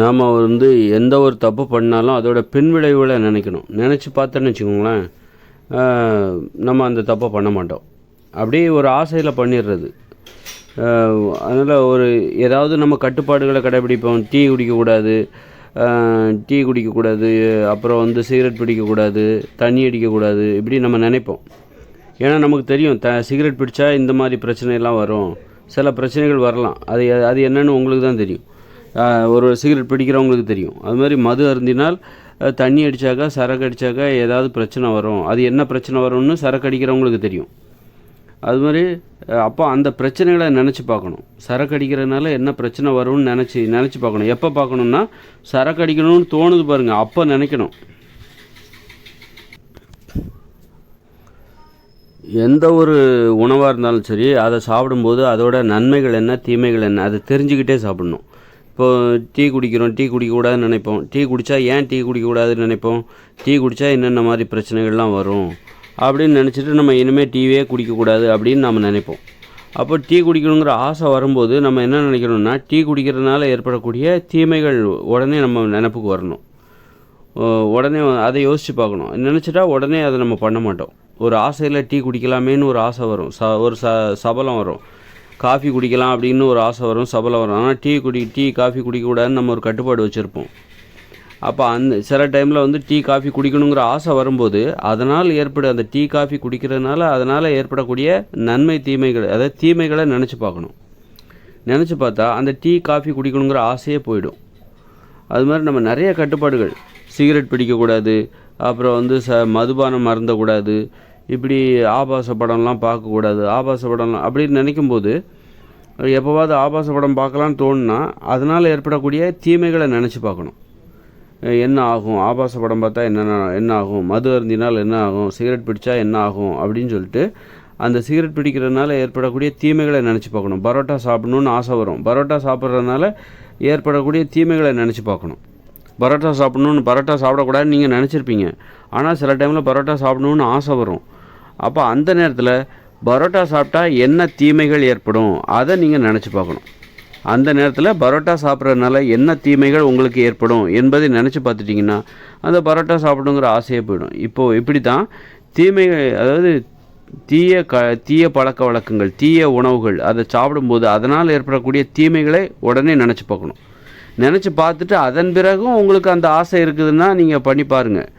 நாம் வந்து எந்த ஒரு தப்பு பண்ணாலும் அதோட பின்விளைவுகளை நினைக்கணும். நினச்சி பார்த்தோன்னு வச்சுக்கோங்களேன் நம்ம அந்த தப்பை பண்ண மாட்டோம். அப்படியே ஒரு ஆசையில் பண்ணிடுறது அதனால் ஒரு ஏதாவது நம்ம கட்டுப்பாடுகளை கடைபிடிப்போம். டீ குடிக்கக்கூடாது டீ குடிக்கக்கூடாது அப்புறம் வந்து சிகரெட் பிடிக்கக்கூடாது தண்ணி அடிக்கக்கூடாது இப்படி நம்ம நினைப்போம். ஏன்னா நமக்கு தெரியும் த சிகரெட் பிடிச்சா இந்த மாதிரி பிரச்சனையெல்லாம் வரும். சில பிரச்சனைகள் வரலாம். அது அது என்னென்னு உங்களுக்கு தான் தெரியும். ஒரு சிகரெட் பிடிக்கிறவங்களுக்கு தெரியும். அது மாதிரி மது அருந்தினால் தண்ணி அடித்தாக்கா சரக்கு அடித்தாக்கா ஏதாவது பிரச்சனை வரும். அது என்ன பிரச்சனை வரும்னு சரக்கு அடிக்கிறவங்களுக்கு தெரியும். அது மாதிரி அப்போ அந்த பிரச்சனைகளை நினச்சி பார்க்கணும். சரக்கு அடிக்கிறதுனால என்ன பிரச்சனை வரும்னு நினச்சி நினச்சி பார்க்கணும். எப்போ பார்க்கணுன்னா சரக்கு அடிக்கணும்னு தோணுது பாருங்கள் அப்போ நினைக்கணும். எந்த ஒரு உணவாக இருந்தாலும் சரி அதை சாப்பிடும்போது அதோட நன்மைகள் என்ன தீமைகள் என்ன அதை தெரிஞ்சுக்கிட்டே சாப்பிடணும். இப்போ டீ குடிக்கிறோம் டீ குடிக்கக்கூடாதுன்னு நினைப்போம். டீ குடித்தா ஏன் டீ குடிக்கக்கூடாதுன்னு நினைப்போம்? டீ குடித்தா என்னென்ன மாதிரி பிரச்சனைகள்லாம் வரும்? அப்படின்னு நினச்சிட்டு நம்ம இனிமேல் டீவே குடிக்கக்கூடாது அப்படின்னு நம்ம நினைப்போம். அப்போ டீ குடிக்கணுங்கிற ஆசை வரும்போது நம்ம என்ன நினைக்கணும்னா டீ குடிக்கிறதுனால ஏற்படக்கூடிய தீமைகள் உடனே நம்ம நினப்புக்கு வரணும். உடனே அதை யோசித்து பார்க்கணும். நினச்சிட்டா உடனே அதை நம்ம பண்ண மாட்டோம். ஒரு ஆசையில் டீ குடிக்கலாமேன்னு ஒரு ஆசை வரும். ச ஒரு ச சபலம் வரும். காஃபி குடிக்கலாம் அப்படின்னு ஒரு ஆசை வரும் சபலம் வரும். ஆனால் டீ குடி டீ காஃபி குடிக்கக்கூடாதுன்னு நம்ம ஒரு கட்டுப்பாடு வச்சுருப்போம். அப்போ அந்த சில டைமில் வந்து டீ காஃபி குடிக்கணுங்கிற ஆசை வரும்போது அதனால் ஏற்பட அந்த டீ காஃபி குடிக்கிறதுனால அதனால் ஏற்படக்கூடிய நன்மை தீமைகள் அதாவது தீமைகளை நினச்சி பார்க்கணும். நினச்சி பார்த்தா அந்த டீ காஃபி குடிக்கணுங்கிற ஆசையே போயிடும். அது மாதிரி நம்ம நிறைய கட்டுப்பாடுகள். சிகரெட் பிடிக்கக்கூடாது அப்புறம் வந்து ச மதுபானம் மறந்தக்கூடாது இப்படி ஆபாச படம்லாம் பார்க்கக்கூடாது. ஆபாச படம்லாம் அப்படின்னு நினைக்கும்போது எப்போவாவது ஆபாச படம் பார்க்கலான்னு தோணுனா அதனால் ஏற்படக்கூடிய தீமைகளை நினச்சி பார்க்கணும். என்ன ஆகும்? ஆபாச படம் பார்த்தா என்னென்ன என்ன ஆகும்? மது அருந்தினால் என்ன ஆகும்? சிகரெட் பிடிச்சா என்ன ஆகும்? அப்படின்னு சொல்லிட்டு அந்த சிகரெட் பிடிக்கிறதுனால ஏற்படக்கூடிய தீமைகளை நினச்சி பார்க்கணும். பரோட்டா சாப்பிடணுன்னு ஆசை வரும். பரோட்டா சாப்பிட்றதுனால ஏற்படக்கூடிய தீமைகளை நினச்சி பார்க்கணும். பரோட்டா சாப்பிட்ணுன்னு பரோட்டா சாப்பிடக்கூடாதுன்னு நீங்கள் நினச்சிருப்பீங்க. ஆனால் சில டைமில் பரோட்டா சாப்பிட்ணுன்னு ஆசை வரும். அப்போ அந்த நேரத்தில் பரோட்டா சாப்பிட்டா என்ன தீமைகள் ஏற்படும்? அதை நீங்கள் நினச்சி பார்க்கணும். அந்த நேரத்தில் பரோட்டா சாப்பிட்றதுனால என்ன தீமைகள் உங்களுக்கு ஏற்படும் என்பதை நினச்சி பார்த்துட்டிங்கன்னா அந்த பரோட்டா சாப்பிடுங்கிற ஆசையே போயிடும். இப்போது இப்படி தான் தீமைகள் அதாவது தீய க தீய பழக்க வழக்கங்கள் தீய உணவுகள் அதை சாப்பிடும்போது அதனால் ஏற்படக்கூடிய தீமைகளை உடனே நினச்சி பார்க்கணும். நினச்சி பார்த்துட்டு அதன் பிறகும் உங்களுக்கு அந்த ஆசை இருக்குதுன்னா நீங்கள் பண்ணி பாருங்கள்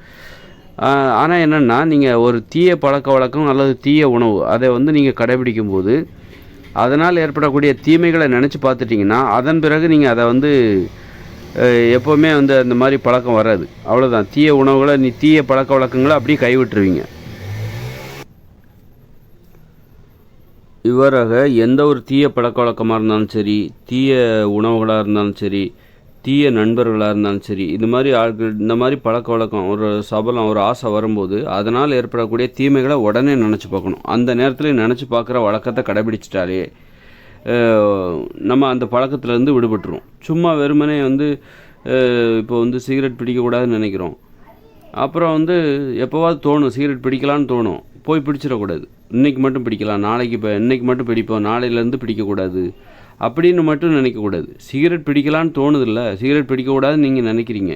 ஆனால் என்னென்னா நீங்கள் ஒரு தீய பழக்க வழக்கம் அல்லது தீய உணவு அதை வந்து நீங்கள் கடைபிடிக்கும் போது அதனால் ஏற்படக்கூடிய தீமைகளை நினச்சி பார்த்துட்டிங்கன்னா அதன் பிறகு நீங்கள் அதை வந்து எப்போவுமே வந்து அந்த மாதிரி பழக்கம் வராது. அவ்வளோதான் தீய உணவுகளை நீ தீய பழக்க வழக்கங்களை அப்படியே கைவிட்டுருவீங்க. இவ்வாறாக எந்த ஒரு தீய பழக்க வழக்கமாக இருந்தாலும் சரி தீய உணவுகளாக இருந்தாலும் சரி தீய நண்பர்களாக இருந்தாலும் சரி இது மாதிரி ஆட்கள் இந்த மாதிரி பழக்க வழக்கம் ஒரு சபலம் ஒரு ஆசை வரும்போது அதனால் ஏற்படக்கூடிய தீமைகளை உடனே நினச்சி பார்க்கணும். அந்த நேரத்தில் நினச்சி பார்க்குற வழக்கத்தை கடைபிடிச்சிட்டாலே நம்ம அந்த பழக்கத்துலேருந்து விடுபட்டுருவோம். சும்மா வெறுமனே வந்து இப்போ வந்து சிகரெட் பிடிக்கக்கூடாதுன்னு நினைக்கிறோம். அப்புறம் வந்து எப்போவாது தோணும் சிகரெட் பிடிக்கலான்னு தோணும் போய் பிடிச்சிடக்கூடாது. இன்னைக்கு மட்டும் பிடிக்கலாம் நாளைக்கு இப்போ இன்றைக்கி மட்டும் பிடிப்போம் நாளையிலேருந்து பிடிக்கக்கூடாது. அப்படின்னு மட்டும் நினைக்கக்கூடாது சிகரெட் பிடிக்கலான்னு தோணுதில்ல சிகரெட் பிடிக்கக்கூடாதுன்னு நீங்கள் நினைக்கிறீங்க.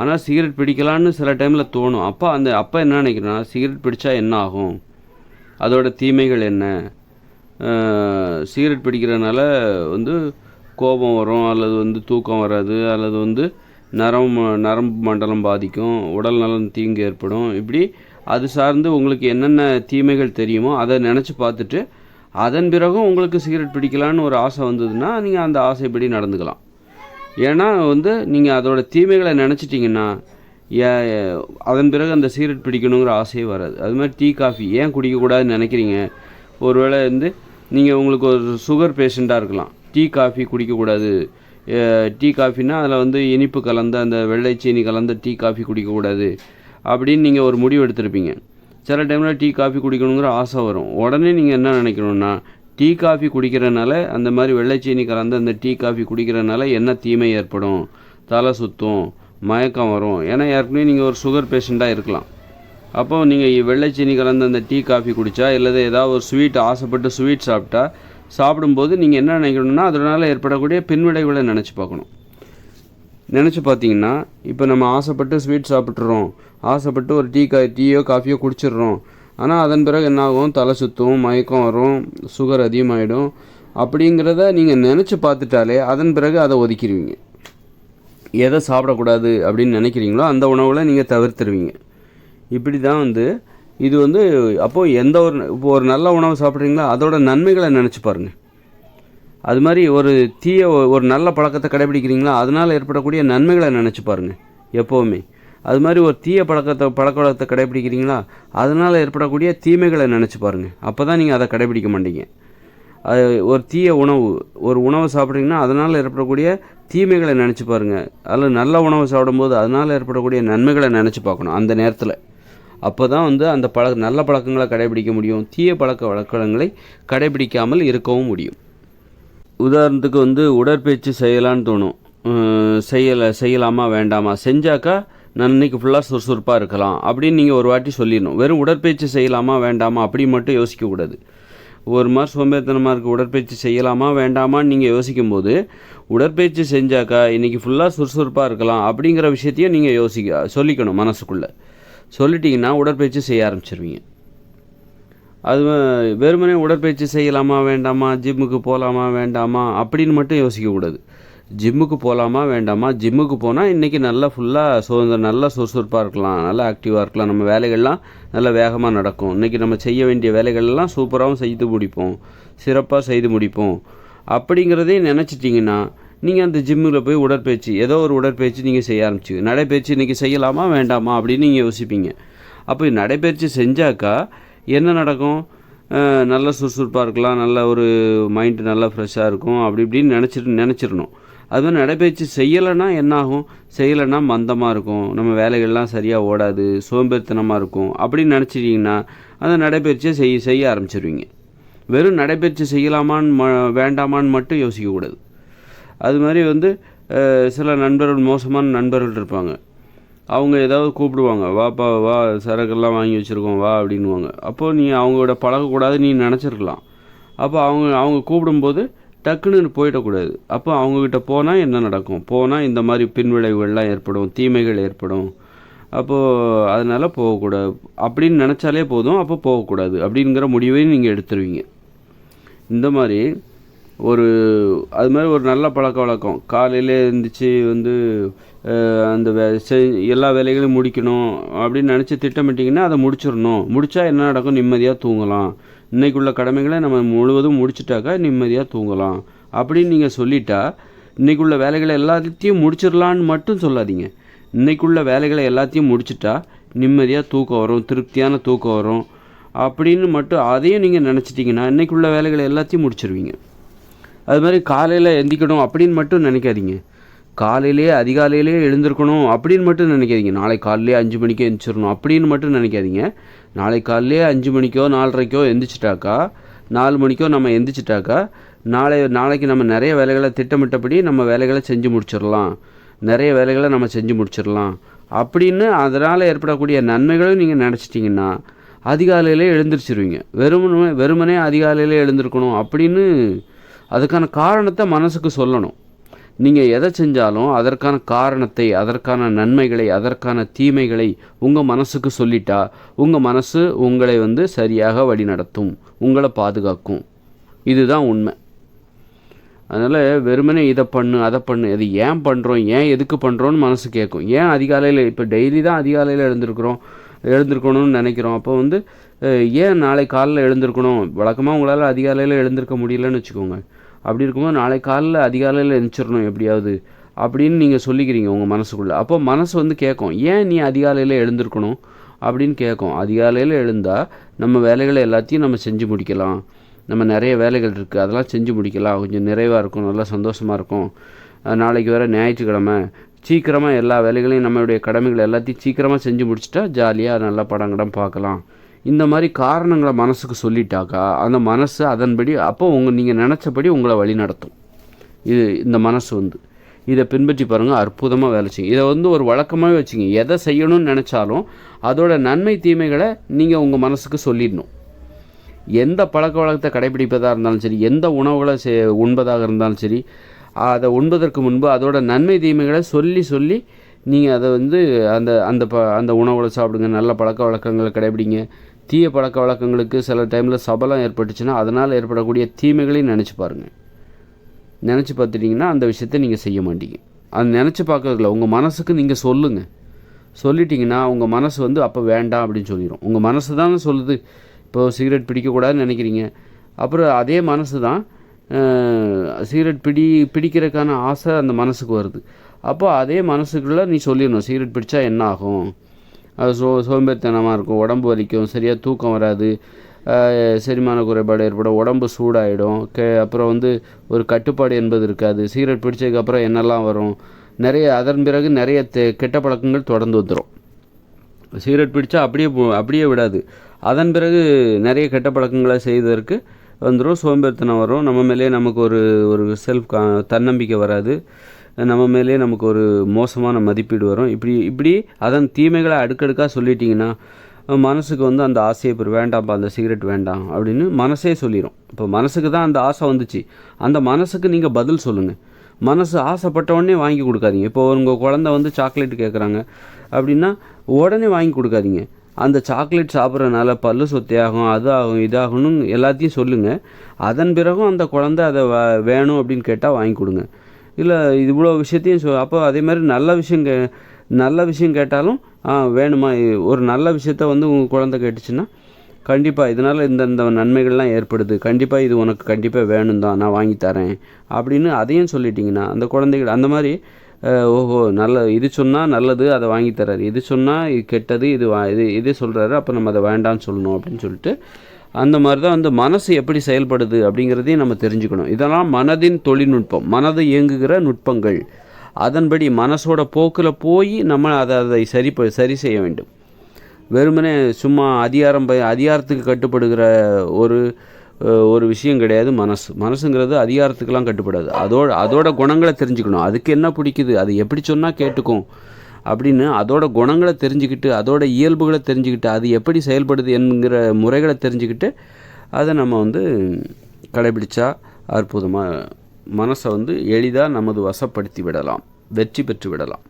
ஆனால் சிகரெட் பிடிக்கலான்னு சில டைமில் தோணும். அப்போ அந்த அப்போ என்ன நினைக்கிறேன்னா சிகரெட் பிடிச்சா என்ன ஆகும்? அதோட தீமைகள் என்ன? சிகரெட் பிடிக்கிறதுனால வந்து கோபம் வரும் அல்லது வந்து தூக்கம் வராது அல்லது வந்து நரம்பு நரம்பு மண்டலம் பாதிக்கும் உடல் நலம் தீங்கு ஏற்படும். இப்படி அது சார்ந்து உங்களுக்கு என்னென்ன தீமைகள் தெரியுமோ அதை நினச்சி பார்த்துட்டு அதன் பிறகும் உங்களுக்கு சிகரெட் பிடிக்கலான்னு ஒரு ஆசை வந்ததுன்னா நீங்கள் அந்த ஆசைப்படி நடந்துக்கலாம். ஏன்னா வந்து நீங்கள் அதோட தீமைகளை நினச்சிட்டிங்கன்னா அதன் பிறகு அந்த சிகரெட் பிடிக்கணுங்கிற ஆசையே வராது. அது மாதிரி டீ காஃபி ஏன் குடிக்கக்கூடாதுன்னு நினைக்கிறீங்க? ஒருவேளை வந்து நீங்கள் உங்களுக்கு ஒரு சுகர் பேஷண்ட்டாக இருக்கலாம். டீ காஃபி குடிக்கக்கூடாது. டீ காஃபினா அதில் வந்து இனிப்பு கலந்த அந்த வெள்ளை சீனி கலந்த டீ காஃபி குடிக்கக்கூடாது. அப்படின்னு நீங்கள் ஒரு முடிவு எடுத்திருப்பீங்க. சில டைமில் டீ காஃபி குடிக்கணுங்கிற ஆசை வரும். உடனே நீங்கள் என்ன நினைக்கணும்னா டீ காஃபி குடிக்கிறனால அந்த மாதிரி வெள்ளை சீனி அந்த டீ காஃபி குடிக்கிறனால என்ன தீமை ஏற்படும்? தலை சுத்தும் மயக்கம் வரும். ஏன்னா ஏற்கனவே நீங்கள் ஒரு சுகர் பேஷண்ட்டாக இருக்கலாம். அப்போ நீங்கள் வெள்ளை சீனி அந்த டீ காஃபி குடித்தா இல்லை ஏதாவது ஒரு ஸ்வீட் ஆசைப்பட்டு ஸ்வீட் சாப்பிட்டா சாப்பிடும்போது நீங்கள் என்ன நினைக்கணும்னா அதனால் ஏற்படக்கூடிய பின்விளைவுகளை நினச்சி பார்க்கணும். நினச்சி பார்த்தீங்கன்னா இப்போ நம்ம ஆசைப்பட்டு ஸ்வீட் சாப்பிட்றோம் ஆசைப்பட்டு ஒரு டீ கா டீயோ காஃபியோ குடிச்சிடுறோம். ஆனால் அதன் பிறகு என்ன ஆகும் தலை சுற்றும் மயக்கம் வரும் சுகர் அதிகமாகிடும் அப்படிங்கிறத நீங்கள் நினச்சி பார்த்துட்டாலே அதன் பிறகு அதை ஒதுக்கிடுவீங்க. எதை சாப்பிடக்கூடாது அப்படின்னு நினைக்கிறீங்களோ அந்த உணவில் நீங்கள் தவிர்த்துருவீங்க. இப்படி தான் வந்து இது வந்து அப்போது எந்த ஒரு இப்போ ஒரு நல்ல உணவு சாப்பிட்றீங்களோ அதோட நன்மைகளை நினச்சி பாருங்கள் அது மாதிரி ஒரு தீய ஒரு நல்ல பழக்கத்தை கடைபிடிக்கிறீங்களா? அதனால் ஏற்படக்கூடிய நன்மைகளை நினச்சி பாருங்கள் எப்போவுமே. அது மாதிரி ஒரு தீய பழக்கத்தை பழக்க வழக்கத்தை கடைபிடிக்கிறீங்களா? அதனால் ஏற்படக்கூடிய தீமைகளை நினச்சி பாருங்கள் அப்போ தான் நீங்கள் அதை கடைபிடிக்க மாட்டீங்க. அது ஒரு தீய உணவு ஒரு உணவு சாப்பிட்றீங்கன்னா அதனால் ஏற்படக்கூடிய தீமைகளை நினச்சி பாருங்கள் அதில் நல்ல உணவு சாப்பிடும்போது அதனால் ஏற்படக்கூடிய நன்மைகளை நினச்சி பார்க்கணும் அந்த நேரத்தில். அப்போ தான் வந்து அந்த பழ நல்ல பழக்கங்களை கடைபிடிக்க முடியும். தீய பழக்க வழக்கங்களை கடைபிடிக்காமல் இருக்கவும் முடியும். உதாரணத்துக்கு வந்து உடற்பயிற்சி செய்யலான்னு தோணும். செய்யலை செய்யலாமா வேண்டாமா? செஞ்சாக்கா நான் இன்னைக்கு ஃபுல்லாக சுறுசுறுப்பாக இருக்கலாம். அப்படின்னு நீங்கள் ஒரு வாட்டி சொல்லிடணும். வெறும் உடற்பயிற்சி செய்யலாமா வேண்டாமா? அப்படி மட்டும் யோசிக்கக்கூடாது ஒரு மாதிரி சோம்பேறித்தனமாக இருக்குது உடற்பயிற்சி செய்யலாமா வேண்டாமான்னு நீங்கள் யோசிக்கும்போது உடற்பயிற்சி செஞ்சாக்கா இன்றைக்கி ஃபுல்லாக சுறுசுறுப்பாக இருக்கலாம் அப்படிங்கிற விஷயத்தையும் நீங்கள் யோசிக்க சொல்லிக்கணும் மனசுக்குள்ளே. சொல்லிட்டீங்கன்னா உடற்பயிற்சி செய்ய ஆரம்பிச்சிருவீங்க. அது வெறுமனே உடற்பயிற்சி செய்யலாமா வேண்டாமா? ஜிம்முக்கு போகலாமா வேண்டாமா? அப்படின்னு மட்டும் யோசிக்கக்கூடாது ஜிம்முக்கு போகலாமா வேண்டாமா? ஜிம்முக்கு போனால் இன்றைக்கி நல்லா ஃபுல்லாக சுதந்திரம் நல்லா சுறுசுறுப்பாக இருக்கலாம். நல்லா ஆக்டிவாக இருக்கலாம். நம்ம வேலைகள்லாம் நல்லா வேகமாக நடக்கும். இன்றைக்கி நம்ம செய்ய வேண்டிய வேலைகள்லாம் சூப்பராகவும் செய்து முடிப்போம். சிறப்பாக செய்து முடிப்போம். அப்படிங்கிறதையும் நினச்சிட்டிங்கன்னா நீங்கள் அந்த ஜிம்மில் போய் உடற்பயிற்சி ஏதோ ஒரு உடற்பயிற்சி நீங்கள் செய்ய ஆரம்பிச்சு நடைப்பயிற்சி இன்றைக்கி செய்யலாமா வேண்டாமா அப்படின்னு நீங்கள் யோசிப்பீங்க. அப்போ நடைப்பயிற்சி செஞ்சாக்கா என்ன நடக்கும்? நல்ல சுறுசுறுப்பாக இருக்கலாம் நல்ல ஒரு மைண்டு நல்லா ஃப்ரெஷ்ஷாக இருக்கும் அப்படி இப்படின்னு நினச்சிட்டு நினச்சிடணும் அது மாதிரி நடைப்பயிற்சி செய்யலைன்னா என்ன ஆகும் செய்யலைன்னா மந்தமாக இருக்கும். நம்ம வேலைகள்லாம் சரியாக ஓடாது சோம்பேறித்தனமாக இருக்கும். அப்படின்னு நினச்சிட்டிங்கன்னா அந்த நடைப்பயிற்சியை செய்ய செய்ய ஆரம்பிச்சிருவீங்க. வெறும் நடைப்பயிற்சி செய்யலாமான்னு ம வேண்டாமான்னு மட்டும் யோசிக்கக்கூடாது. அது மாதிரி வந்து சில நண்பர்கள் மோசமான நண்பர்கள் இருப்பாங்க. அவங்க ஏதாவது கூப்பிடுவாங்க வாப்பா வா சரக்கெல்லாம் வாங்கி வச்சுருக்கோம் வா அப்படின்னுவாங்க. அப்போது நீ அவங்களோட பழகக்கூடாது நீ நினச்சிருக்கலாம். அப்போ அவங்க அவங்க கூப்பிடும்போது டக்குன்னு போயிடக்கூடாது. அப்போ அவங்கக்கிட்ட போனால் என்ன நடக்கும்? போனால் இந்த மாதிரி பின்விளைவுகள்லாம் ஏற்படும் தீமைகள் ஏற்படும். அப்போது அதனால் போகக்கூடாது. அப்படின்னு நினச்சாலே போதும் அப்போ போகக்கூடாது. அப்படிங்கிற முடிவையும் நீங்கள் எடுத்துருவீங்க. இந்த மாதிரி ஒரு அது மாதிரி ஒரு நல்ல பழக்க வழக்கம். காலையிலே எழுந்திரிச்சி வந்து அந்த வே செய் எல்லா வேலைகளையும் முடிக்கணும் அப்படின்னு நினச்சி திட்டமிட்டிங்கன்னா அதை முடிச்சிடணும். முடித்தா என்ன நடக்கும்? நிம்மதியாக தூங்கலாம். இன்றைக்குள்ள கடமைகளை நம்ம முழுவதும் முடிச்சிட்டாக்கா நிம்மதியாக தூங்கலாம். அப்படின்னு நீங்கள் சொல்லிட்டா இன்றைக்குள்ள வேலைகளை எல்லாத்தையும் முடிச்சிடலான்னு மட்டும் சொல்லாதீங்க. இன்றைக்குள்ள வேலைகளை எல்லாத்தையும் முடிச்சிட்டா நிம்மதியாக தூக்கம் வரும் திருப்தியான தூக்கம் வரும் அப்படின்னு மட்டும் அதையும் நீங்கள் நினச்சிட்டிங்கன்னா இன்றைக்குள்ள வேலைகளை எல்லாத்தையும் முடிச்சிருவீங்க. அது மாதிரி காலையில் எந்திக்கணும் அப்படின்னு மட்டும் நினைக்காதீங்க. காலையிலேயே அதிகாலையிலேயே எழுந்திருக்கணும் அப்படின்னு மட்டும் நினைக்காதீங்க. நாளை காலையிலே அஞ்சு மணிக்கே எந்திரிச்சிடணும் அப்படின்னு மட்டும் நினைக்காதீங்க. நாளை காலையிலே அஞ்சு மணிக்கோ நாலரைக்கோ எந்திரிச்சிட்டாக்கா நாலு மணிக்கோ நம்ம எந்திரிச்சிட்டாக்கா நாளை நாளைக்கு நம்ம நிறைய வேலைகளை திட்டமிட்டபடி நம்ம வேலைகளை செஞ்சு முடிச்சிடலாம். நிறைய வேலைகளை நம்ம செஞ்சு முடிச்சிடலாம். அப்படின்னு அதனால் ஏற்படக்கூடிய நன்மைகளும் நீங்கள் நினச்சிட்டிங்கன்னா அதிகாலையிலே எழுந்திரிச்சிருவீங்க. வெறுமனே வெறுமனே அதிகாலையிலே எழுந்திருக்கணும் அப்படின்னு அதுக்கான காரணத்தை மனசுக்கு சொல்லணும். நீங்கள் எதை செஞ்சாலும் அதற்கான காரணத்தை அதற்கான நன்மைகளை அதற்கான தீமைகளை உங்கள் மனசுக்கு சொல்லிட்டா உங்கள் மனசு உங்களை வந்து சரியாக வழிநடத்தும் உங்களை பாதுகாக்கும். இதுதான் உண்மை. அதனால் வெறுமனே இதை பண்ணு அதை பண்ணு அது ஏன் பண்ணுறோம் ஏன் எதுக்கு பண்ணுறோன்னு மனசு கேட்கும் ஏன் அதிகாலையில் இப்போ டெய்லி தான் அதிகாலையில் எழுந்திருக்கிறோம் எழுந்திருக்கணும்னு நினைக்கிறோம். அப்போ வந்து ஏன் நாளை காலைல எழுந்திருக்கணும்? வழக்கமாக உங்களால் அதிகாலையில் எழுந்திருக்க முடியலன்னு வச்சுக்கோங்க. அப்படி இருக்கும்போது நாளை காலைல அதிகாலையில் எழுந்திரிச்சிடணும் எப்படியாவது அப்படின்னு நீங்கள் சொல்லிக்கிறீங்க உங்கள் மனசுக்குள்ளே. அப்போ மனசு வந்து கேட்கும் ஏன் நீ அதிகாலையில் எழுந்திருக்கணும்? அப்படின்னு கேட்கும். அதிகாலையில் எழுந்தால் நம்ம வேலைகளை எல்லாத்தையும் நம்ம செஞ்சு முடிக்கலாம். நம்ம நிறைய வேலைகள் இருக்குது அதெல்லாம் செஞ்சு முடிக்கலாம். கொஞ்சம் நிறைவாக இருக்கும் நல்லா சந்தோஷமாக இருக்கும். நாளைக்கு வேறு ஞாயிற்றுக்கிழமை. சீக்கிரமாக எல்லா வேலைகளையும் நம்மளுடைய கடமைகள் எல்லாத்தையும் சீக்கிரமாக செஞ்சு முடிச்சிட்டா ஜாலியாக நல்லா படம் கிடம் பார்க்கலாம். இந்த மாதிரி காரணங்களை மனசுக்கு சொல்லிட்டாக்கா அந்த மனசு அதன்படி அப்போ உங்கள் நீங்கள் நினச்சபடி உங்களை வழி நடத்தும். இது இந்த மனசு வந்து. இதை பின்பற்றி பாருங்கள் அற்புதமாக வேலை செய்யும் இதை வந்து ஒரு வழக்கமாகவே வச்சுங்க. எதை செய்யணும்னு நினச்சாலும் அதோட நன்மை தீமைகளை நீங்கள் உங்கள் மனசுக்கு சொல்லிடணும். எந்த பழக்க வழக்கத்தை கடைபிடிப்பதாக இருந்தாலும் சரி எந்த உணவுகளை செ உண்பதாக இருந்தாலும் சரி அதை உண்பதற்கு முன்பு அதோட நன்மை தீமைகளை சொல்லி சொல்லி நீங்கள் அதை வந்து அந்த அந்த ப அந்த உணவுகளை சாப்பிடுங்க. நல்ல பழக்க வழக்கங்களை கடைபிடிங்க. தீய பழக்க வழக்கங்களுக்கு சில டைமில் சபலம் ஏற்பட்டுச்சுன்னா அதனால் ஏற்படக்கூடிய தீமைகளையும் நினச்சி பாருங்கள் நினச்சி பார்த்துட்டிங்கன்னா அந்த விஷயத்தை நீங்கள் செய்ய மாட்டீங்க. அது நினச்சி பார்க்கறதுல உங்கள் மனசுக்கு நீங்கள் சொல்லுங்கள் சொல்லிட்டிங்கன்னா உங்கள் மனசு வந்து அப்போ வேண்டாம் அப்படின்னு சொல்லிடும் உங்கள் மனசு தானே சொல்லுது இப்போ சிகரெட் பிடிக்கக்கூடாதுன்னு நினைக்கிறீங்க. அப்புறம் அதே மனசு தான் சிகரெட் பிடி பிடிக்கிறதுக்கான ஆசை அந்த மனசுக்கு வருது. அப்போ அதே மனசுக்குள்ளே நீ சொல்லிடணும் சிகரெட் பிடிச்சா என்ன ஆகும்? சோ சோம்பேறித்தனமாக இருக்கும் உடம்பு வலிக்கும் சரியாக தூக்கம் வராது செரிமான குறைபாடு ஏற்படும் உடம்பு சூடாயிடும் கே அப்புறம் வந்து ஒரு கட்டுப்பாடு என்பது இருக்காது சிகரெட் பிடிச்சதுக்கப்புறம் என்னெல்லாம் வரும் நிறைய அதன் பிறகு நிறைய தெ- கெட்ட பழக்கங்கள் தொடர்ந்து வந்துடும் சிகரெட் பிடிச்சா அப்படியே போ- அப்படியே விடாது அதன் பிறகு நிறைய கெட்ட பழக்கங்களை செய்வதற்கு வந்துடும் சோம்பேறித்தனம் வரும் நம்ம மேலேயே நமக்கு ஒரு ஒரு செல்ஃப் கா தன்னம்பிக்கை வராது. நம்ம மேலே நமக்கு ஒரு மோசமான மதிப்பீடு வரும். இப்படி இப்படி அதன் தீமைகளை அடுக்கடுக்காக சொல்லிட்டிங்கன்னா மனசுக்கு வந்து அந்த ஆசையை இப்போ வேண்டாம்ப்பா அந்த சிகரெட் வேண்டாம் அப்படின்னு மனசே சொல்லிடும் இப்போ மனசுக்கு தான் அந்த ஆசை வந்துச்சு. அந்த மனசுக்கு நீங்கள் பதில் சொல்லுங்கள் மனசு ஆசைப்பட்ட உடனே வாங்கி கொடுக்காதீங்க. இப்போ உங்கள் குழந்தை வந்து சாக்லேட் கேட்குறாங்க அப்படின்னா உடனே வாங்கி கொடுக்காதீங்க. அந்த சாக்லேட் சாப்பிட்றனால பல்லு சொத்தையாகும் அது ஆகும் இதாகணும் எல்லாத்தையும் சொல்லுங்கள் அதன் பிறகும் அந்த குழந்தை அதை வ- வேணும் அப்படின்னு கேட்டால் வாங்கி கொடுங்க. இல்லை இவ்வளோ விஷயத்தையும் சொ அப்போ அதே மாதிரி நல்ல விஷயம் கே நல்ல விஷயம் கேட்டாலும் ஆ வேணுமா? ஒரு நல்ல விஷயத்த வந்து உங்கள் குழந்தை கேட்டுச்சுன்னா கண்டிப்பாக இதனால் இந்த இந்த நன்மைகள்லாம் ஏற்படுது. கண்டிப்பாக இது உனக்கு கண்டிப்பாக வேணும் தான் நான் வாங்கி தரேன். அப்படின்னு அதையும் சொல்லிட்டீங்கன்னா அந்த குழந்தைகள் அந்த மாதிரி ஓஹோ நல்ல இது சொன்னால் நல்லது அதை வாங்கி தர்றாரு. இது சொன்னால் இது கெட்டது இது வா இது இது சொல்கிறாரு அப்போ நம்ம அதை வேண்டாம்னு சொல்லணும் அப்படின்னு சொல்லிட்டு அந்த மாதிரி தான் வந்து மனசு எப்படி செயல்படுது அப்படிங்கிறதையும் நம்ம தெரிஞ்சுக்கணும். இதெல்லாம் மனதின் தொழில்நுட்பம் மனது இயங்குகிற நுட்பங்கள். அதன்படி மனசோட போக்கில் போய் நம்ம அதை அதை சரி ப- சரி செய்ய வேண்டும். வெறுமனே சும்மா அதிகாரம் அதிகாரத்துக்கு கட்டுப்படுகிற ஒரு ஒரு விஷயம் கிடையாது மனசு. மனசுங்கிறது அதிகாரத்துக்கெலாம் கட்டுப்படாது. அதோட அதோட குணங்களை தெரிஞ்சுக்கணும். அதுக்கு என்ன பிடிக்குது? அது எப்படி சொன்னால் கேட்டுக்கும். அப்படின்னு அதோட குணங்களை தெரிஞ்சுக்கிட்டு அதோட இயல்புகளை தெரிஞ்சுக்கிட்டு அது எப்படி செயல்படுது என்கிற முறைகளை தெரிஞ்சுக்கிட்டு அதை நம்ம வந்து கடைபிடிச்சா அற்புதமாக மனசை வந்து எளிதாக நமது வசப்படுத்தி விடலாம் வெற்றி பெற்று விடலாம்.